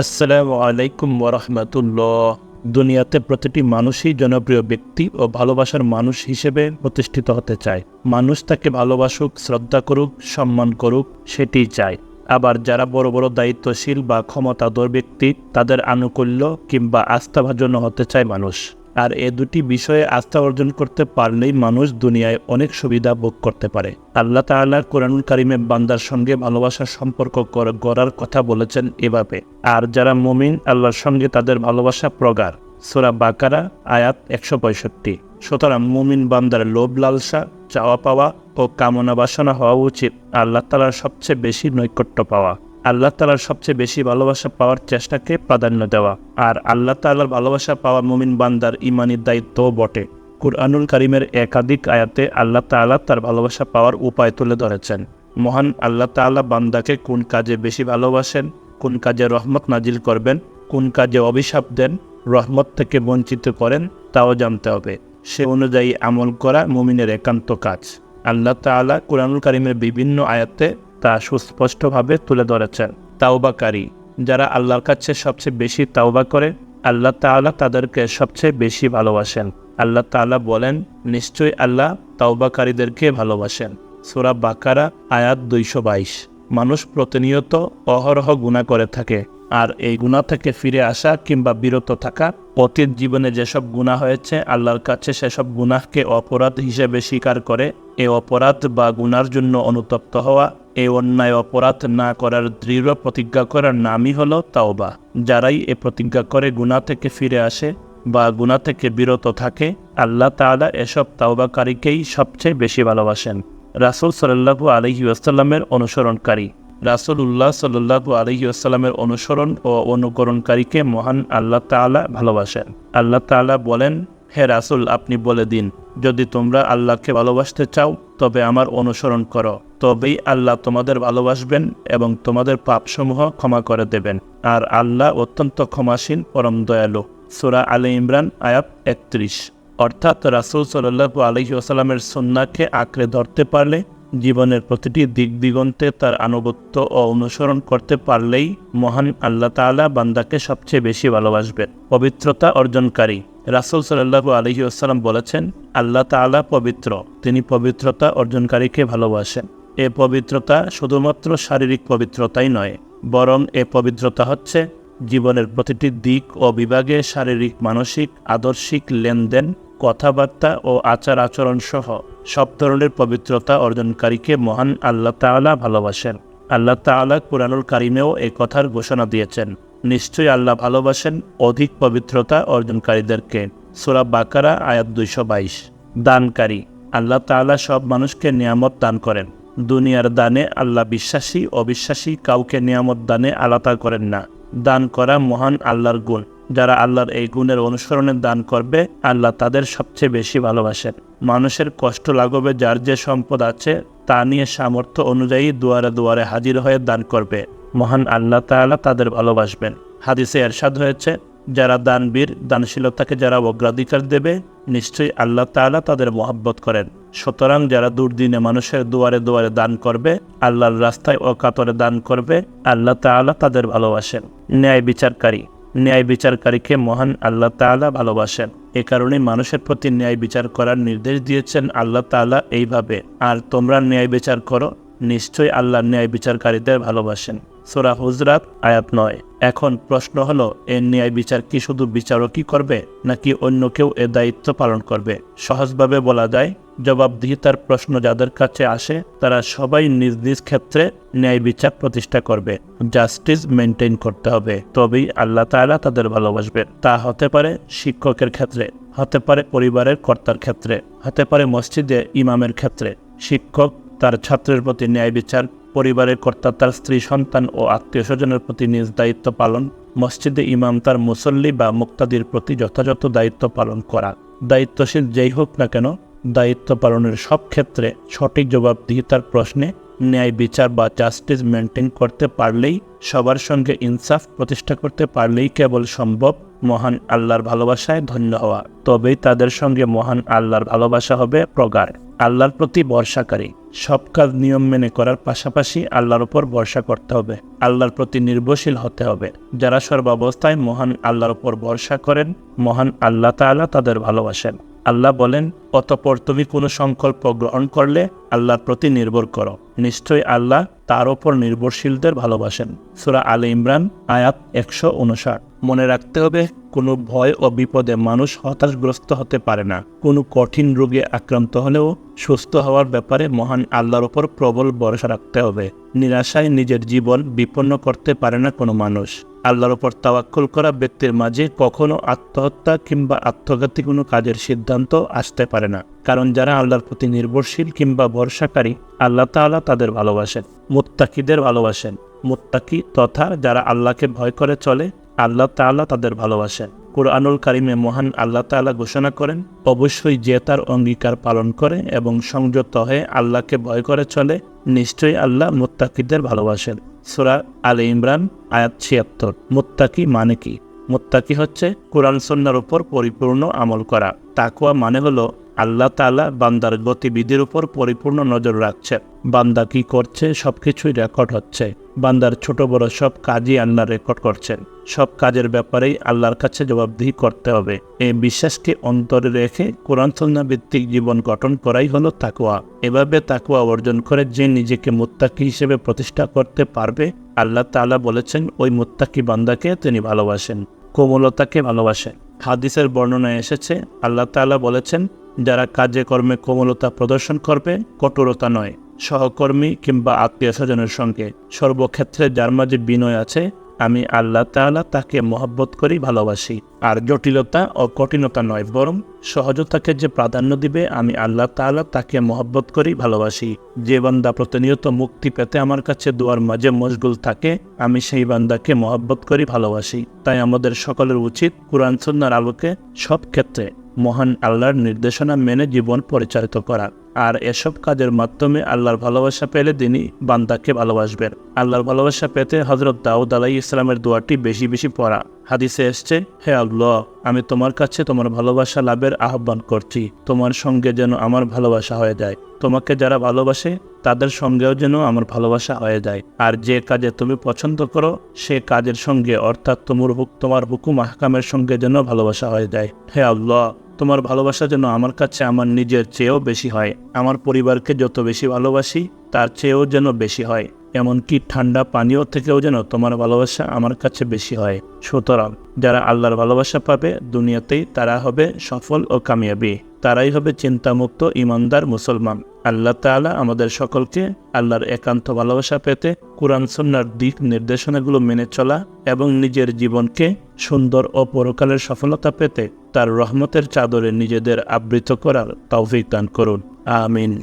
আসসালামু আলাইকুম ওরহমতুল্লাহ দুনিয়াতে প্রতিটি মানুষই জনপ্রিয় ব্যক্তি ও ভালোবাসার মানুষ হিসেবে প্রতিষ্ঠিত হতে চায়। মানুষ তাকে ভালোবাসুক, শ্রদ্ধা করুক, সম্মান করুক, সেটিই চায়। আবার যারা বড় বড় দায়িত্বশীল বা ক্ষমতাধর ব্যক্তি, তাদের আনুকূল্য কিংবা আস্থাভাজন হতে চায় মানুষ। আর এ দুটি বিষয়ে আস্থা অর্জন করতে পারলেই মানুষ দুনিয়ায় অনেক সুবিধা ভোগ করতে পারে। আল্লাহ তাআলা কোরআনুল কারিমে বান্দার সঙ্গে ভালোবাসার সম্পর্ক গড়ার কথা বলেছেন এভাবে। আর যারা মুমিন, আল্লাহর সঙ্গে তাদের ভালোবাসা প্রগাঢ়। সোরা বাকারা, আয়াত একশো পঁয়ষট্টি। সুতরাং মুমিন বান্দার লোভ, লালসা, চাওয়া পাওয়া ও কামনা বাসনা হওয়া উচিত। আল্লাহ তালার সবচেয়ে বেশি নৈকট্য পাওয়া। আল্লাহ তালার সবচেয়ে বেশি ভালোবাসা পাওয়ার চেষ্টাকে প্রাধান্য দেওয়া। আর আল্লাহ তালার ভালোবাসা পাওয়া মুমিন বান্দার ইমানি দায়িত্বও বটে। কুরআনুল কারিমের একাধিক আয়াতে আল্লাহ তাআলা তার ভালোবাসা পাওয়ার উপায় তুলে ধরেছেন। মহান আল্লাহ তাআলা বান্দাকে কোন কাজে বেশি ভালোবাসেন, কোন কাজে রহমত নাজিল করবেন, কোন কাজে অভিশাপ দেন, রহমত থেকে বঞ্চিত করেন, তাও জানতে হবে। সে অনুযায়ী আমল করা মুমিনের একান্ত কাজ। আল্লাহ তাআলা কুরআনুল কারিমের বিভিন্ন আয়াতে তা সুস্পষ্টভাবে তুলে ধরেছেন। তাওবাকারী, যারা আল্লাহর কাছে সবচেয়ে বেশি তাওবা করে, আল্লাহ তাআলা তাদেরকে সবচেয়ে বেশি ভালোবাসেন। আল্লাহ তাআলা বলেন, নিশ্চয়ই আল্লাহ তাওবাকারীদেরকে ভালোবাসেন। সোরা বাকারা, আয়াত দুইশো বাইশ। মানুষ প্রতিনিয়ত অহরহ গুণা করে থাকে, আর এই গুণা থেকে ফিরে আসা কিংবা বিরত থাকা অতীত জীবনে যেসব গুণা হয়েছে, আল্লাহর কাছে সেসব গুনাহকে অপরাধ হিসেবে স্বীকার করে, এ অপরাধ বা গুনার জন্য অনুতপ্ত হওয়া এই অন্যায় অপরাধ না করার দৃঢ় প্রতিজ্ঞা করার নামই হলো তাওবা। যারাই এ প্রতিজ্ঞা করে গুণা থেকে ফিরে আসে বা গুণা থেকে বিরত থাকে, আল্লাহ তাআলা এসব তাওবাকারীকেই সবচেয়ে বেশি ভালোবাসেন। রাসূল সাল্লাল্লাহু আলাইহি ওয়াসাল্লামের অনুসরণকারী। রাসূল উল্লাহ সাল্লাহু আলহি আসাল্লামের অনুসরণ ও অনুকরণকারীকে মহান আল্লাহ তাআলা ভালোবাসেন। আল্লাহ তাআলা বলেন, হে রাসূল, আপনি বলে দিন, যদি তোমরা আল্লাহকে ভালোবাসতে চাও তবে আমার অনুসরণ করো। তবেই আল্লাহ তোমাদের ভালোবাসবেন এবং তোমাদের পাপসমূহ ক্ষমা করে দেবেন। আর আল্লাহ অত্যন্ত ক্ষমাসীন, পরম দয়ালু। সুরা আলী ইমরান, আয়াত একত্রিশ। অর্থাৎ রাসূল সাল্লাহু আলহি আসাল্লামের সন্নাকে আঁকড়ে ধরতে পারলে, জীবনের প্রতিটি দিক দিগন্তে তার আনুগত্য ও অনুসরণ করতে পারলেই মহান আল্লাহ তাআলা বান্দাকে সবচেয়ে বেশি ভালোবাসবেন। পবিত্রতা অর্জনকারী। রাসূল সাল্লাল্লাহু আলাইহি ওয়াসাল্লাম বলেছেন, আল্লাহ তাআলা পবিত্র। তিনি পবিত্রতা অর্জনকারীকে ভালোবাসেন। এ পবিত্রতা শুধুমাত্র শারীরিক পবিত্রতাই নয়, বরং এ পবিত্রতা হচ্ছে জীবনের প্রতিটি দিক ও বিভাগে শারীরিক, মানসিক, আদর্শিক লেনদেন, কথাবার্তা ও আচার আচরণ সহ সব ধরনের পবিত্রতা অর্জনকারীকে মহান আল্লাহ তাআলা ভালোবাসেন। আল্লাহ তাআলা কুরআনুল কারিমেও এই কথার ঘোষণা দিয়েছেন। নিশ্চয়ই আল্লাহ ভালোবাসেন অধিক পবিত্রতা অর্জনকারীদেরকে। সোরা বাকারা, আয়াত দুইশো বাইশ। দানকারী, আল্লাহ তাআলা সব মানুষকে নিয়ামত দান করেন। দুনিয়ার দানে আল্লাহ বিশ্বাসী, অবিশ্বাসী কাউকে নিয়ামত দানে আলাদা করেন না। দান করা মহান আল্লাহর গুণ। যারা আল্লাহর এই গুণের অনুসরণে দান করবে, আল্লাহ তাদের সবচেয়ে বেশি ভালোবাসেন। মানুষের কষ্ট লাগবে যার যে সম্পদ আছে, তা নিয়ে সামর্থ্য অনুযায়ী দুয়ারে দুয়ারে হাজির হয়ে দান করবে। মহান আল্লাহ তাআলা তাদের ভালোবাসবেন। হাদিসে এরশাদ হয়েছে, যারা দানবীর, দানশীলতাকে যারা অগ্রাধিকার দেবে, নিশ্চয়ই আল্লাহ তাআলা তাদের মহাব্বত করেন। সুতরাং যারা দুর্দিনে মানুষের দুয়ারে দুয়ারে দান করবে, আল্লাহর রাস্তায় অকাতরে দান করবে, আল্লাহ তাআলা তাদের ভালোবাসেন। ন্যায় বিচারকারী, ন্যায় বিচারকারীকে মহান আল্লাহ তাআলা ভালোবাসেন। এ কারণে মানুষের প্রতি ন্যায় বিচার করার নির্দেশ দিয়েছেন আল্লাহ তাআলা এইভাবে, আর তোমরা ন্যায় বিচার করো, নিশ্চয়ই আল্লাহ ন্যায় বিচারকারীদের ভালোবাসেন। সোরা হুজরাত, আয়াত নয়। এখন প্রশ্ন হলো, এর ন্যায় বিচার কি শুধু বিচারকই করবে, নাকি অন্য কেউ এ দায়িত্ব পালন করবে? সহজভাবে বলা যায়, জবাবদিহিতার প্রশ্ন যাদের কাছে আসে, তারা সবাই নিজ নিজ ক্ষেত্রে ন্যায় বিচার প্রতিষ্ঠা করবে, জাস্টিস মেনটেন করতে হবে। তবেই আল্লাহ তাআলা তাদের ভালোবাসবেন। তা হতে পারে শিক্ষকের ক্ষেত্রে, হতে পারে পরিবারের কর্তার ক্ষেত্রে, হতে পারে মসজিদে ইমামের ক্ষেত্রে। শিক্ষক তার ছাত্রের প্রতি ন্যায় বিচার পরিবারের কর্তা, তার স্ত্রী, সন্তান ও আত্মীয় স্বজনের প্রতি নিজ দায়িত্ব পালন, মসজিদে ইমাম তার মুসল্লি বা মুক্তাদির প্রতি যথাযথ দায়িত্ব পালন করা। দায়িত্বশীল যেই হোক না কেন, দায়িত্ব পালনের সব ক্ষেত্রে সঠিক জবাবদিহিতার প্রশ্নে ন্যায় বিচার বা জাস্টিস মেনটেন করতে পারলেই, সবার সঙ্গে ইনসাফ প্রতিষ্ঠা করতে পারলেই কেবল সম্ভব মহান আল্লাহর ভালোবাসায় ধন্য হওয়া। তবেই তাদের সঙ্গে মহান আল্লাহর ভালোবাসা হবে প্রগাঢ়। আল্লাহর প্রতি ভরসাকারী। সব কাজ নিয়ম মেনে করার পাশাপাশি আল্লাহর উপর ভরসা করতে হবে। আল্লাহর প্রতি নির্ভরশীল হতে হবে। যারা সর্বাবস্থায় মহান আল্লাহর উপর ভরসা করেন, মহান আল্লাহ তালা তাদের ভালোবাসেন। আল্লাহ বলেন, অতপর তুমি কোনো সংকল্প গ্রহণ করলে আল্লাহর প্রতি নির্ভর করো। নিশ্চয়ই আল্লাহ তার ওপর নির্ভরশীলদের ভালোবাসেন। সুরা আলে ইমরান, আয়াত একশো উনষাট মনে রাখতে হবে, কোনো ভয় ও বিপদে মানুষ হতাশগ্রস্ত হতে পারে না। কোনো কঠিন রোগে আক্রান্ত হলেও সুস্থ হওয়ার ব্যাপারে মহান আল্লাহর ওপর প্রবল ভরসা রাখতে হবে। নিরাশায় নিজের জীবন বিপন্ন করতে পারে না কোনো মানুষ। আল্লাহর ওপর তাওয়াক্কুল করা ব্যক্তির মাঝে কখনো আত্মহত্যা কিংবা আত্মঘাতী কোনো কাজের সিদ্ধান্ত আসতে পারে না। কারণ যারা আল্লাহর প্রতি নির্ভরশীল কিংবা ভরসাকারী, আল্লাহ তাআলা তাদের ভালোবাসেন, মুত্তাকিদের ভালোবাসেন। মুত্তাকি তথা যারা আল্লাহকে ভয় করে চলে, আল্লাহ তাআলা তাদের ভালোবাসেন। কোরআনুল কারিমে মহান আল্লাহ তাআলা ঘোষণা করেন, অবশ্যই যে তার অঙ্গীকার পালন করে এবং সংযত হয়ে আল্লাহকে ভয় করে চলে, নিশ্চয়ই আল্লাহ মুত্তাকিদের ভালোবাসেন। সুরা আলে ইমরান, আয়াত ছিয়াত্তর। মুত্তাকি মানে কি? মোত্তাকি হচ্ছে কোরআন সন্ন্যার উপর পরিপূর্ণ আমল করা। তাকুয়া মানে হলো আল্লাহ তাআলা বান্দার গতিবিধির উপর পরিপূর্ণ নজর রাখছে। বান্দা কি করছে সবকিছুই রেকর্ড হচ্ছে। বান্দার ছোট বড় সব কাজই আল্লাহ রেকর্ড করছেন। সব কাজের ব্যাপারেই আল্লাহর কাছে জবাবদিহি করতে হবে। এই বিশ্বাসকে অন্তরে রেখে কোরআন ভিত্তিক জীবন গঠন করাই হলো তাকুয়া এভাবে তাকুয়া অর্জন করে যে নিজেকে মুত্তাকি হিসেবে প্রতিষ্ঠা করতে পারবে, আল্লাহ তাআলা বলেছেন, ওই মুত্তাকি বান্দাকে তিনি ভালোবাসেন, কোমলতাকে ভালোবাসেন। হাদিসের বর্ণনায় এসেছে, আল্লাহ তাআলা বলেছেন যারা কাজে কর্মে কোমলতা প্রদর্শন করবে, কঠোরতা নয়। সহকর্মী কিংবা আত্মীয় স্বজনের সঙ্গে। সর্বক্ষেত্রে যার মাঝে বিনয় আছে, আমি আল্লাহ তাআলা তাকে মহব্বত করি, ভালোবাসি। আর জটিলতা ও কঠিনতা নয়, বরং সহজতাকে যে প্রাধান্য দিবে, আমি আল্লাহ তাআলা তাকে মহব্বত করি, ভালোবাসি। যে বান্দা প্রতিনিয়ত মুক্তি পেতে আমার কাছে দুয়ার মাঝে মশগুল থাকে, আমি সেই বান্দাকে মহব্বত করি, ভালোবাসি। তাই আমাদের সকলের উচিত কোরআন সন্ন্যার আলোকে সব ক্ষেত্রে মহান আল্লাহর নির্দেশনা মেনে জীবন পরিচালিত করা। আর এসব কাজের মাধ্যমে আল্লাহর ভালোবাসা পেলে তিনি বান্দাকে ভালোবাসবেন। আল্লাহর ভালোবাসা পেতে হজরত দাউদ আলাই ইসলামের দোয়াটি বেশি বেশি পড়া। হাদিসে এসছে, হে আল্লাহ, আমি তোমার কাছে তোমার ভালোবাসা লাভের আহ্বান করছি। তোমার সঙ্গে যেন আমার ভালোবাসা হয়ে যায়। তোমাকে যারা ভালোবাসে, তাদের সঙ্গেও যেন আমার ভালোবাসা হয়ে যায়। আর যে কাজে তুমি পছন্দ করো, সে কাজের সঙ্গে অর্থাৎ তোমার তোমার হুকুম, আহকামের সঙ্গে যেন ভালোবাসা হয়ে যায়। হে আল্লাহ তোমার ভালোবাসা যেন আমার কাছে আমার নিজের চেয়েও বেশি হয়। আমার পরিবারকে যত বেশি ভালোবাসি, তার চেয়েও যেন বেশি হয়। এমনকি ঠান্ডা পানীয় থেকেও যেন তোমার ভালোবাসা আমার কাছে বেশি হয়। সুতরাং, যারা আল্লাহর ভালোবাসা পাবে, দুনিয়াতেই তারা হবে সফল ও কামিয়াবি। তারাই হবে চিন্তামুক্ত, ইমানদার মুসলমান। আল্লাহ তাআলা আমাদের সকলকে আল্লাহর একান্ত ভালোবাসা পেতে কোরআন সন্ন্যার দিক নির্দেশনাগুলো মেনে চলা এবং নিজের জীবনকে সুন্দর ও পরকালের সফলতা পেতে তার রহমতের চাদরে নিজেদের আবৃত করার তৌফিক দান করুন। আমিন।